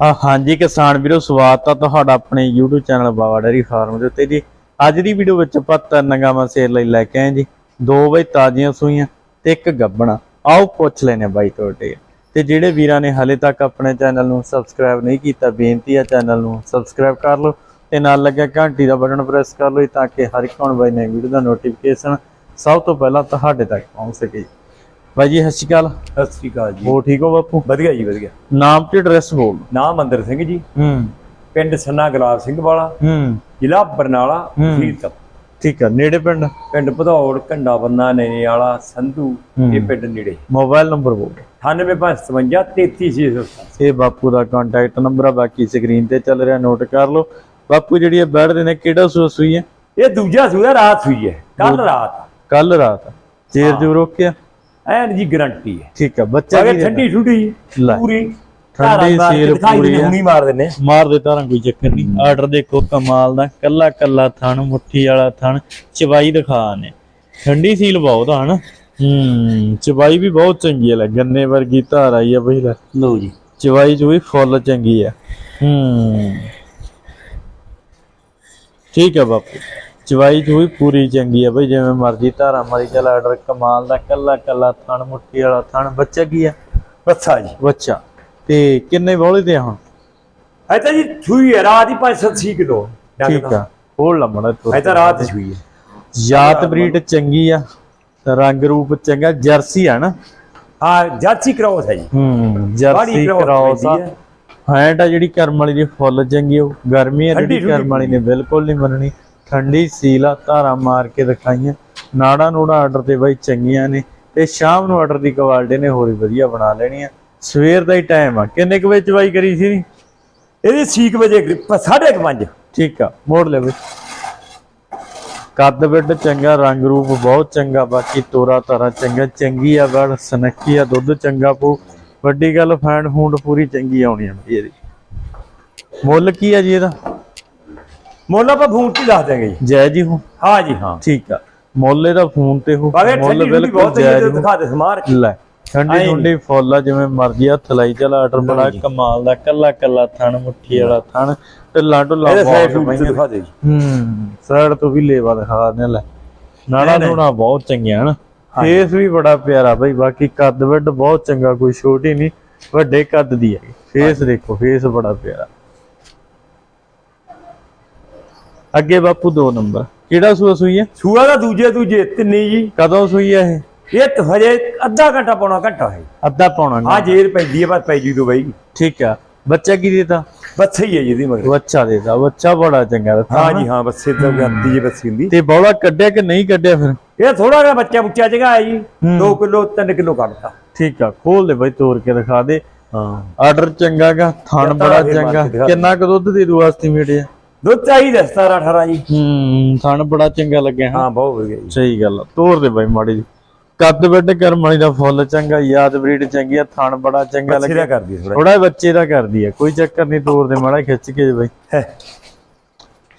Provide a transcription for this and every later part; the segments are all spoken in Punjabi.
ਆ ਹਾਂਜੀ ਕਿਸਾਨ ਵੀਰੋ, ਸਵਾਗਤ ਆ ਤੁਹਾਡਾ ਆਪਣੇ YouTube channel Bawa dairy farm ਦੇ ਉੱਤੇ ਜੀ। ਅੱਜ ਦੀ ਵੀਡੀਓ ਵਿੱਚ ਆਪਾਂ ਤਿੰਨ ਗਾਵਾਂ ਸੇਲ ਲਈ ਲੈ ਕੇ ਆਏ ਜੀ। ਦੋ ਬਈ ਤਾਜ਼ੀਆਂ ਸੂਈਆਂ ਤੇ ਇੱਕ ਗੱਬਣਾ। ਆਓ ਪੁੱਛ ਲੈਨੇ ਬਾਈ ਤੁਹਾਡੇ। ਤੇ ਜਿਹੜੇ ਵੀਰਾਂ ਨੇ ਹਲੇ ਤੱਕ ਆਪਣੇ ਚੈਨਲ ਨੂੰ ਸਬਸਕ੍ਰਾਈਬ ਨਹੀਂ ਕੀਤਾ, ਬੇਨਤੀ ਆ ਚੈਨਲ ਨੂੰ ਸਬਸਕ੍ਰਾਈਬ ਕਰ ਲਓ ਤੇ ਨਾਲ ਲੱਗਿਆ ਘੰਟੀ ਦਾ ਬਟਨ ਪ੍ਰੈਸ ਕਰ ਲਓ ਤਾਂ ਕਿ ਹਰ ਇੱਕ ਹੁਣ ਬਾਈ ਨੇ ਵੀਡੀਓ ਦਾ ਨੋਟੀਫਿਕੇਸ਼ਨ ਸਭ ਤੋਂ ਪਹਿਲਾਂ ਤੁਹਾਡੇ ਤੱਕ ਪਹੁੰਚ ਸਕੇ। ਜੀ ਸਤਿ ਸ਼੍ਰੀ ਅਕਾਲ। ਸਤਿ ਸ੍ਰੀ ਅਕਾਲ ਜੀ। ਹੋ ਠੀਕ ਹੋ ਬਾਪੂ? ਵਧੀਆ ਜੀ ਵਧੀਆ। ਨਾਮ ਤੇ ਐਡਰੈਸ ਬੋਲ ਨਾਮ ਮੰਦਰ ਸਿੰਘ ਜੀ। ਹੂੰ। ਪਿੰਡ ਸੰਨਾ ਗੁਲਾਬ ਸਿੰਘ ਵਾਲਾ। ਹੂੰ। ਜ਼ਿਲ੍ਹਾ ਬਰਨਾਲਾ ਹੂੰ। ਤਪ ਠੀਕ ਆ ਨੇੜੇ ਪਿੰਡ? ਪਿੰਡ ਭਦੌੜ ਕੰਡਾ ਬੰਨਾ ਨੇਨੇ ਵਾਲਾ ਸੰਧੂ ਹੂੰ। ਇਹ ਪਿੰਡ ਨੇੜੇ। ਮੋਬਾਈਲ ਨੰਬਰ ਬੋਲ 98557 33607 ਇਹ ਬਾਪੂ ਦਾ ਕੰਟੈਕਟ ਨੰਬਰ ਆ ਬਾਕੀ ਸਕਰੀਨ ਤੇ ਚੱਲ ਰਿਹਾ ਨੋਟ ਕਰ ਲਓ। ਬਾਪੂ ਜਿਹੜੀ ਇਹ ਬੈਠਦੇ ਨੇ ਕਿਹੜਾ ਸੂਆ ਸੂਈ ਹੈ? ਇਹ ਦੂਜਾ ਸੂਆ ਰਾਤ ਸੂਈ ਹੈ ਕੱਲ ਰਾਤ। ਕੱਲ ਰਾਤ। ਚੇਰ ਜੂ ਰੋਕਿਆ। ਐਨ ਜੀ ਗਰੰਟੀ ਹੈ। ਠੀਕ ਆ ਬੱਚਾ ਕੀ ਠੰਡੀ ਠੁੰਡੀ। ਪੂਰੀ ਠੰਡੀ ਸੀਲ ਪੂਰੀ। ਹੁਣੀ ਮਾਰ ਦਿੰਨੇ ਮਾਰ ਦੇ ਤਾਰਾਂ ਕੋਈ ਚੱਕਰ ਨਹੀਂ। ਆਰਡਰ ਦੇਖੋ ਕਮਾਲ ਦਾ ਕੱਲਾ ਕੱਲਾ ਥਣ ਮੁੱਠੀ ਵਾਲਾ ਥਣ ਚਵਾਈ ਦਿਖਾ ਨੇ। ਠੰਡੀ ਸੀਲ ਬਹੁਤ ਆ ਹਨਾ? ਹੂੰ ਚਵਾਈ ਵੀ ਬਹੁਤ ਚੰਗੀ ਹੈ ਗੰਨੇ ਵਰਗੀ ਧਾਰ ਆਈ ਆ ਬਈ ਲੈ। ਲਓ ਜੀ। ਚਵਾਈ ਚ ਵੀ ਫੁੱਲ ਚੰਗੀ ਆ। ਹੂੰ। ਠੀਕ ਆ ਬਾਪੂ। ਚਵਾਈ ਚ ਵੀ ਪੂਰੀ ਚੰਗੀ ਆ ਬਈ ਜਿਵੇਂ ਮਰਜ਼ੀ ਧਾਰਾ ਮਾਰੀ ਚੱਲ ਆਰਡਰ ਕਮਾਲ ਦਾ ਕੱਲਾ ਕੱਲਾ ਥਣ ਮੁੱਠੀ ਵਾਲਾ ਥਣ ਬੱਚਾ ਕੀ ਆ? ਬੱਸਾ ਜੀ। ਬੱਚਾ। ਤੇ ਕਿੰਨੇ ਬੋਲੇ ਤੇ ਆ ਹੁਣ? ਐ ਤਾਂ ਜੀ ਸੂਈ ਹੈ ਰਾਤ ਹੀ 5-7 ਕਿਲੋ ਠੀਕ ਆ। ਹੋਰ ਲੰਮੜਾ ਤੋ ਐ ਤਾਂ ਰਾਤ ਸੂਈ ਹੈ ਜਾਤ ਬਰੀਡ ਚੰਗੀ ਆ ਰੰਗ ਰੂਪ ਚੰਗਾ ਜਰਸੀ ਆ ਨਾ? ਹਾਂ ਜਾਚੀ ਕਰਾਉ ਹੈ ਜੀ। ਹੂੰ ਜਰਸੀ ਕਰਾਉ ਕਰਾਉਸ ਆ। ਹੈਂਡ ਆ ਜਿਹੜੀ ਕਰਮ ਵਾਲੀ ਦੀ ਫੁੱਲ ਚੰਗੀ ਉਹ ਗਰਮੀ ਆ ਜਿਹੜੀ ਕਰਮ ਵਾਲੀ ਨੇ ਬਿਲਕੁਲ ਨਹੀਂ ਮੰਨਣੀ। ਠੰਡੀ ਸੀਲ ਧਾਰਾ ਮਾਰ ਕੇ ਦਿਖਾਈਆਂ। ਨਾੜਾ ਨੂੜਾ ਆਰਡਰ ਤੇ ਬਾਈ ਚੰਗੀਆਂ ਨੇ ਤੇ ਸ਼ਾਮ ਨੂੰ ਆਰਡਰ ਦੀ ਕੁਆਲਿਟੀ ਨੇ ਹੋਰ ਵੀ ਵਧੀਆ ਬਣਾ ਲੈਣੀ ਆ ਸਵੇਰ ਦਾ ਹੀ ਟਾਈਮ ਆ। ਕਿੰਨੇ ਕੁ ਵਿੱਚ ਬਾਈ ਕਰੀ ਸੀ? ਇਹਦੀ 6 ਵਜੇ ਗ੍ਰਿਪ- ਸਾਢੇ ਕੁ ਪੰਜ। ਠੀਕ ਆ ਮੋੜ ਲੈ ਬਈ। ਕੱਦ ਬਿੱਡ ਚੰਗਾ ਰੰਗ ਰੂਪ ਬਹੁਤ ਚੰਗਾ ਬਾਕੀ ਤੋਰਾ ਤਾਰਾ ਚੰਗਾ ਚੰਗੀ ਆ ਗੜ ਸਨੱਖੀ ਆ ਦੁੱਧ ਚੰਗਾ ਪੂ ਵੱਡੀ ਗੱਲ ਫੈਂਡ ਫੂਡ ਪੂਰੀ ਚੰਗੀ ਆਉਣੀ ਆ ਇਹਦੀ। ਮੁੱਲ ਕੀ ਆ ਜੀ ਇਹਦਾ? ਮੁੱਲ ਆਪਾਂ ਫੋਨ ਤੇ ਦੱਸ ਦਿਆਂਗੇ ਜੀ। ਜੈ ਜੀ ਹੋ। ਹਾਂ ਜੀ ਹਾਂ। ਠੀਕ ਆ। ਮੁੱਲ ਇਹਦਾ ਫੋਨ ਤੇ ਹੋ। ਮੁੱਲ ਬਿਲਕੁਲ ਜੀ ਹੋ। ਦਿਖਾ ਦੇ ਸਮਾਰ। ਲੈ ਠੰਡੀ ਠੰਡੀ ਫੁੱਲ ਆ ਜਿਵੇਂ ਮਰਜ਼ੀ ਹੱਥ ਲਾਈ ਚਲ ਆਰਡਰ ਬੜਾ ਕਮਾਲ ਦਾ ਕੱਲਾ ਕੱਲਾ ਥਣ ਮੁੱਠੀ ਵਾਲਾ ਥਣ ਢਿੱਲਾ ਢੁੱਲਾ। ਦਿਖਾ ਦੇ ਜੀ। ਹੂੰ ਸਾਈਡ ਤੋਂ ਵੀ ਲੇਵਾ ਦਿਖਾ ਦਿੰਦੇ ਲੈ। ਨਾੜਾ। ਨੂੜਾ ਬਹੁਤ ਚੰਗੀਆਂ ਹਨ। ਫੇਸ ਵੀ ਬੜਾ ਪਿਆਰਾ ਬਾਈ ਬਾਕੀ ਕੱਦ ਵੱਡ ਬਹੁਤ ਚੰਗਾ ਕੋਈ ਛੋਟੀ ਨਹੀਂ ਵੱਡੇ ਕੱਦ ਦੀ ਹੈ ਫੇਸ ਦੇਖੋ ਫੇਸ ਬੜਾ ਪਿਆਰਾ। ਅੱਗੇ ਬਾਪੂ ਦੋ ਨੰਬਰ। ਕਿਹੜਾ ਸੂਆ ਸੂਈ ਹੈ? ਸੂਆ ਦਾ ਦੂਜੇ ਦੂਜੇ ਤਿੰਨੇ ਜੀ। ਕਦੋਂ ਸੂਈ ਹੈ ਇਹ? ਇਹ ਤਾਂ ਹਜੇ ਅੱਧਾ ਘੰਟਾ ਪੌਣਾ ਘੰਟਾ ਹੈ। ਅੱਧਾ ਪੌਣਾ ਆ ਜੇਰ ਪੈਂਦੀ ਹੈ ਬਸ ਪੈ ਜੀ ਦੋ ਬਾਈ। ਠੀਕ ਆ। ਬੱਚਾ ਕੀ ਦੇਤਾ? ਬੱਸੇ ਹੀ ਹੈ ਜੀ ਇਹਦੀ ਮਗਰ। ਬੱਚਾ ਦੇਤਾ। ਬੱਚਾ ਬੜਾ ਚੰਗਾ ਦਿੱਤਾ ਹਾਂ ਜੀ ਹਾਂ ਬੱਸੇ ਤਾਂ ਗੰਦੀ ਜੀ ਬੱਸੀ ਹੁੰਦੀ। ਤੇ ਬੌਲਾ ਕੱਢਿਆ ਕਿ ਨਹੀਂ ਕੱਢਿਆ ਫਿਰ? ਇਹ ਥੋੜਾ ਜਿਹਾ ਬੱਚਾ ਬੁੱਚਾ ਜਗਾ ਹੈ ਜੀ। ਹੂੰ। 2 ਕਿਲੋ 3 ਕਿਲੋ ਕੱਢਤਾ ਠੀਕ ਆ ਖੋਲ ਦੇ ਬਾਈ ਤੋੜ ਕੇ ਦਿਖਾ ਦੇ। ਹਾਂ। ਆਰਡਰ ਚੰਗਾਗਾ ਥਣ ਬੜਾ ਚੰਗਾ। ਕਿੰਨਾ ਕੁ ਦੁੱਧ ਦੇ ਦੂ ਐਸਟੀਮੇਟ ਹੈ ਦੁੱਧ ਚਾਹੀਦਾ 17 18 ਜੀ। ਹੂੰ ਥਣ ਬੜਾ ਚੰਗਾ ਲੱਗਿਆ ਹਾਂ। ਹਾਂ ਬਹੁਤ ਵਧੀਆ ਜੀ। ਸਹੀ ਗੱਲ ਆ। ਤੋੜ ਦੇ ਬਾਈ ਮਾੜੀ ਜੀ ਕੱਦ ਵੱਡ ਕਰਮ ਵਾਲੀ ਦਾ ਫੁੱਲ ਚੰਗਾ ਯਾਦ ਬਰੀਡ ਚੰਗੀ ਆ ਥਣ ਬੜਾ ਚੰਗਾ ਲੱਗਿਆ। ਕਰਦੀ ਥੋੜਾ ਥੋੜਾ ਬੱਚੇ ਦਾ ਕਰਦੀ ਆ ਕੋਈ ਚੱਕਰ ਨਹੀਂ ਤੋੜ ਦੇ ਮਾੜਾ ਖਿੱਚ ਕੇ ਬਾਈ।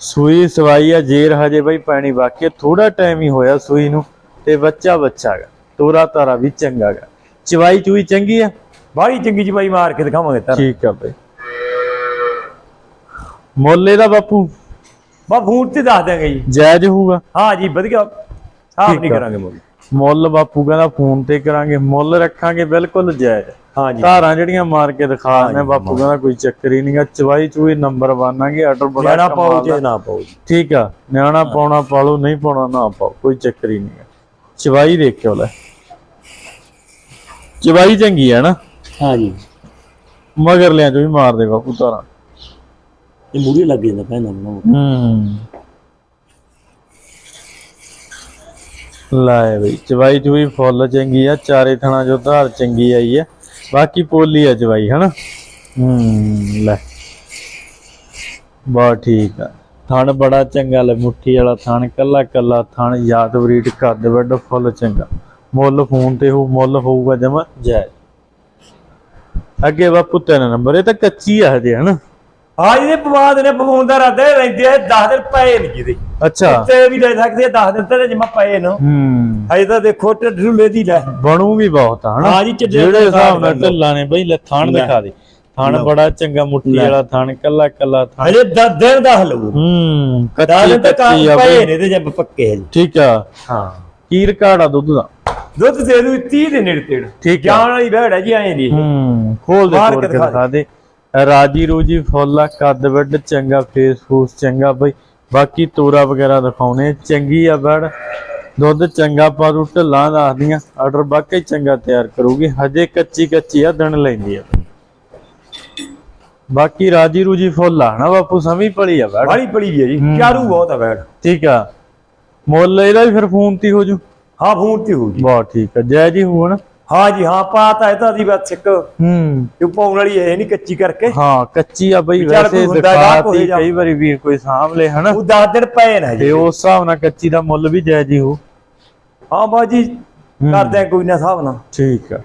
ਸੂਈ ਸਵਾਈ ਆ ਜੇਰ ਹਜੇ ਬਾਈ ਪੈਣੀ ਬਾਕੀ ਥੋੜਾ ਟਾਈਮ ਹੀ ਹੋਇਆ ਸੂਈ ਨੂੰ ਤੇ ਬੱਚਾ ਬੱਚਾ ਗਾ। ਤੋਰਾ ਤਾਰਾ ਵੀ ਚੰਗਾ ਗਾ। ਚਵਾਈ ਚੂਈ ਚੰਗੀ ਆ? ਬਾਹਲੀ ਚੰਗੀ ਜੀ ਬਾਈ ਮਾਰ ਕੇ ਦਿਖਾਵਾਂਗੇ ਤਾਂ ਠੀਕ ਆ ਬਾਈ। ਮੁੱਲ ਇਹਦਾ ਬਾਪੂ। ਬਾ ਫੋਨ ਤੇ ਦੱਸ ਦਿਆਂਗੇ ਜੀ। ਜਾਇਜ਼ ਹੋਊਗਾ। ਹਾਂ ਜੀ ਵਧੀਆ। ਸਾਫ਼ ਨਹੀਂ। ਕਰਾਂਗੇ ਮੁੱਲ। ਮੁੱਲ ਬਾਪੂ ਕਹਿੰਦਾ ਫੋਨ ਤੇ ਕਰਾਂਗੇ। ਮੁੱਲ ਰੱਖਾਂਗੇ ਬਿਲਕੁਲ ਜਾਇਜ਼। ਹਾਂ ਜੀ। ਧਾਰਾਂ ਜਿਹੜੀਆਂ ਮਾਰ ਕੇ ਦਿਖਾ ਦਿੰਦੇ ਬਾਪੂ ਕਹਿੰਦਾ ਕੋਈ ਚੱਕਰ ਹੀ ਨਹੀਂਗਾ ਚਵਾਈ ਚੂਈ ਨੰਬਰ ਬਾਨਾਂਗੇ ਆਰਡਰ ਬੜਾ ਕਮਾਲ ਪਾਓ ਦਾ। ਜੇ ਨਾ ਪਾਓ ਠੀਕ ਆ। ਨਿਆਣਾ ਪਾਉਣਾ ਪਾਲੋ ਨਹੀਂ ਪਾਉਣਾ ਨਾ ਪਾਓ ਕੋਈ ਚੱਕਰ ਹੀ ਨਹੀਂਗਾ ਚਵਾਈ ਦੇਖਿਓ ਲੈ। ਚਵਾਈ ਚੰਗੀ ਆ ਨਾ। ਹਾਂ ਜੀ। ਮਗਰ ਲਿਆਂ ਚੋਂ ਵੀ ਮਾਰ ਦੇ ਬਾਪੂ ਧਾਰਾਂ। ਇਹ ਮੂੜੀ ਲੱਗ ਜਾਂਦਾ ਪੈਣਾ ਬਣਾਓ ਹੂੰ। ਲੈ ਬਈ ਚਵਾਈ ਚੂਈ ਫੁੱਲ ਚੰਗੀ ਆ ਚਾਰੇ ਥਣਾ ਜੋ ਧਾਰ ਚੰਗੀ ਆਈ ਆ। ਬਾਕੀ ਪੋਲੀ ਆ ਚਵਾਈ ਹਨਾ? ਹੂੰ ਲੈ। ਬਾ ਠੀਕ ਆ। ਥਣ ਬੜਾ ਚੰਗਾ ਲੈ ਮੁੱਠੀ ਵਾਲਾ ਥਣ ਕੱਲਾ ਕੱਲਾ ਥਣ ਯਾਦ ਬਰੀਡ ਕੱਦ ਵੱਡ ਫੁੱਲ ਚੰਗਾ। ਮੁੱਲ ਫੋਨ ਤੇ ਹੋ ਮੁੱਲ ਹੋਊਗਾ ਜਮਾ। ਜਾਇਜ਼ ਅੱਗੇ ਬਾਪੂ ਤਿੰਨ ਨੰਬਰ ਇਹ ਤਾਂ ਕੱਚੀ ਆ ਹਜੇ ਹਨਾ? ਹਾਂ ਇਹਦੇ ਪਵਾਦ ਨੇ ਪਵਾਉਂਦਾ ਰਹਦੇ ਰਹਿੰਦੇ 10 ਦਿਨ ਪਏ ਨਹੀਂ ਜਿਹਦੇ ਅੱਛਾ। ਤੇ ਵੀ ਲੈ ਸਕਦੇ 10 ਦਿਨ ਤੇ ਜਮਾ ਪਏ ਨਾ। ਹੂੰ। ਹਜੇ ਤਾਂ ਦੇਖੋ ਢਿੱਡੂ ਦੀ ਲੈ। ਬਣੂ ਵੀ ਬਹੁਤ ਆ ਹਨਾ? ਹਾਂ ਜੀ, ਜਿਹੜੇ ਦੇ ਹਿਸਾਬ ਨਾਲ ਢੱਲਾਂ ਨੇ ਬਈ ਲੱਥਾਣ। ਦਿਖਾ ਦੇ। ਥਣ ਬੜਾ ਚੰਗਾ ਮੁੱਠੀ। ਵਾਲਾ ਥਣ ਕੱਲਾ ਕੱਲਾ ਥਣ। ਹਜੇ 10 ਦਿਨ ਦਾ ਹਲੂ ਹੂੰ 10 ਕੱਚੀ ਕੱਚੀ ਆ ਪਏ ਨੇ ਤੇ ਜਬ ਪੱਕੇ ਹਜੇ। ਠੀਕ ਆ। ਹਾਂ। ਕੀ ਰਿਕਾਰਡ ਆ ਦੁੱਧ ਦਾ? ਦੁੱਧ ਦੇ ਦੂ 30 ਦੇ ਨੇੜੇ ਤੇੜ। ਠੀਕ ਆ। ਜਾਣ ਵਾਲੀ ਭੈੜ ਹੈ ਜੀ ਐਂ ਨਹੀਂ ਹੂੰ ਖੋਲ ਦੇ ਤੋੜ ਕੇ ਦਿਖਾ ਦੇ। ਰਾਜੀ ਰੂਜੀ ਫੁੱਲ ਆ ਕੱਦ ਵੱਡ ਚੰਗਾ ਫੇਸ ਫੂਸ ਚੰਗਾ ਬਈ। ਬਾਕੀ ਤੋਰਾ ਵਗੈਰਾ ਦਿਖਾਉਣੇ ਚੰਗੀ ਆ ਬੜ। ਦੁੱਧ ਚੰਗਾ ਪਾਰੂ ਢੱਲਾਂ ਦੱਸਦੀਆਂ। ਆਰਡਰ ਵਾਕਈ ਚੰਗਾ ਤਿਆਰ ਕਰੂਗੀ। ਹਜੇ ਕੱਚੀ ਕੱਚੀ ਆ ਦਿਨ ਲੈਂਦੀ ਆ। ਬਾਕੀ ਰਾਜੀ ਰੂਜੀ ਫੁੱਲ ਆ ਨਾ ਬਾਪੂ? ਸਮੀ ਪਲੀ ਆ ਬੜ। ਬਾੜੀ ਵੀ ਹੈ ਜੀ। ਚਾਰੂ ਬਹੁਤ ਆ ਭੈੜ ਠੀਕ ਆ। ਮੁੱਲ ਇਹਦਾ ਵੀ ਫਿਰ ਫੋਨ ਤੇ ਹੋ ਜੂ ਹਾਂ ਫੋਨ ਤੇ ਹੋ ਜੀ। ਬਹੁਤ ਠੀਕ ਆ। ਜੈ ਜੀ ਹੋਣ। ਹਾਂ ਜੀ ਹਾਂ ਪਾਤਾ ਇਹ ਤਾਂ ਦੀ ਬਸ ਸਿੱਕ ਹੂੰ। ਇਹ ਪਾਉਣ ਵਾਲੀ ਹੈ ਨਹੀਂ ਕੱਚੀ ਕਰਕੇ। ਹਾਂ ਕੱਚੀ ਆ ਬਈ ਵੈਸੇ ਦਿਖਾਤੀ ਕੋਈ ਵਾਰੀ ਵੀਰ ਕੋਈ ਸਾਂਭ ਲੇ ਹਨਾ? ਉਹ 10 ਦਿਨ ਪਏ ਨੇ ਤੇ ਜੀ ਉਸ ਹਿਸਾਬ ਨਾਲ ਕੱਚੀ ਦਾ ਮੁੱਲ ਵੀ ਜਾਇਜ਼ ਹੀ ਹੋ ਹਾਂ। ਬਾਜੀ ਕਰਦੇ ਆ ਕੋਈ ਨਾ ਹਿਸਾਬ ਨਾਲ। ਠੀਕ ਆ।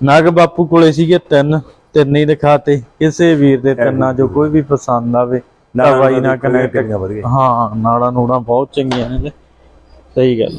ਨਗ ਬਾਪੂ ਕੋਲੇ ਸੀਗੇ ਤਿੰਨ ਤਿੰਨ ਹੀ ਦਿਖਾਤੇ। ਕਿਸੇ ਵੀਰ ਦੇ ਤਿੰਨਾਂ ਜੋ ਕੋਈ ਵੀ ਪਸੰਦ ਆਵੇ ਤਾਂ ਬਾਈ ਨਾਲ ਕਨੈਕਟ ਹਾਂ ਨਾੜਾ ਨੂੜਾ ਬਹੁਤ ਚੰਗੀਆਂ ਨੇ ਸਹੀ ਗੱਲ।